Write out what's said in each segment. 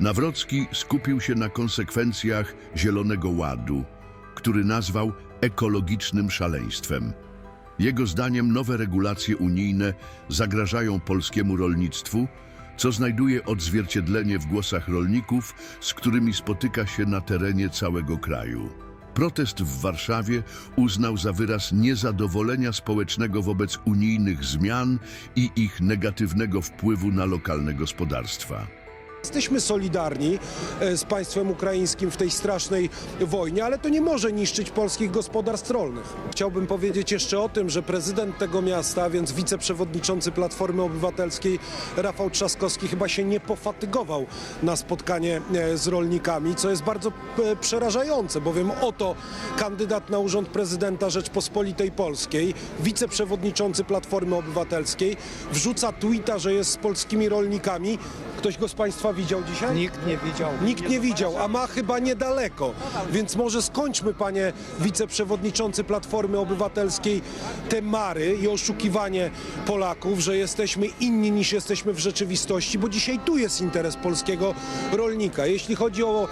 Nawrocki skupił się na konsekwencjach Zielonego Ładu, który nazwał ekologicznym szaleństwem. Jego zdaniem nowe regulacje unijne zagrażają polskiemu rolnictwu, co znajduje odzwierciedlenie w głosach rolników, z którymi spotyka się na terenie całego kraju. Protest w Warszawie uznał za wyraz niezadowolenia społecznego wobec unijnych zmian i ich negatywnego wpływu na lokalne gospodarstwa. Jesteśmy solidarni e, z państwem ukraińskim w tej strasznej wojnie, ale to nie może niszczyć polskich gospodarstw rolnych. Chciałbym powiedzieć jeszcze o tym, że prezydent tego miasta, więc wiceprzewodniczący Platformy Obywatelskiej Rafał Trzaskowski chyba się nie pofatygował na spotkanie e, z rolnikami, co jest bardzo e, przerażające, bowiem oto kandydat na urząd prezydenta Rzeczpospolitej Polskiej, wiceprzewodniczący Platformy Obywatelskiej, wrzuca tweeta, że jest z polskimi rolnikami. Ktoś go z Państwa widział dzisiaj? Nikt nie widział. Nikt nie widział, a ma chyba niedaleko. Więc może skończmy, panie wiceprzewodniczący Platformy Obywatelskiej, te mary i oszukiwanie Polaków, że jesteśmy inni niż jesteśmy w rzeczywistości, bo dzisiaj tu jest interes polskiego rolnika. Jeśli chodzi o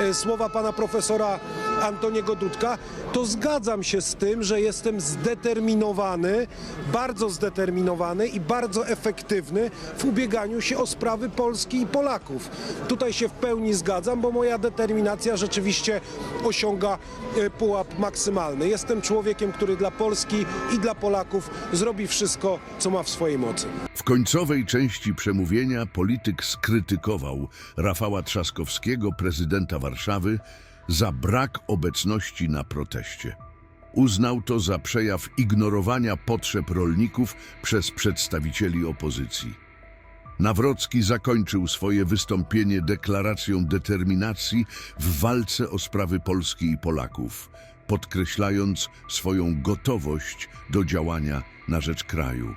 e, słowa pana profesora Antoniego Dudka, to zgadzam się z tym, że jestem zdeterminowany, bardzo zdeterminowany i bardzo efektywny w ubieganiu się o sprawy Polski i Polaków. Tutaj się w pełni zgadzam, bo moja determinacja rzeczywiście osiąga e, pułap maksymalny. Jestem człowiekiem, który dla Polski i dla Polaków zrobi wszystko, co ma w swojej mocy. W końcowej części przemówienia polityk skrytykował Rafała Trzaskowskiego, prezydenta Warszawy, za brak obecności na proteście. Uznał to za przejaw ignorowania potrzeb rolników przez przedstawicieli opozycji. Nawrocki zakończył swoje wystąpienie deklaracją determinacji w walce o sprawy Polski i Polaków, podkreślając swoją gotowość do działania na rzecz kraju.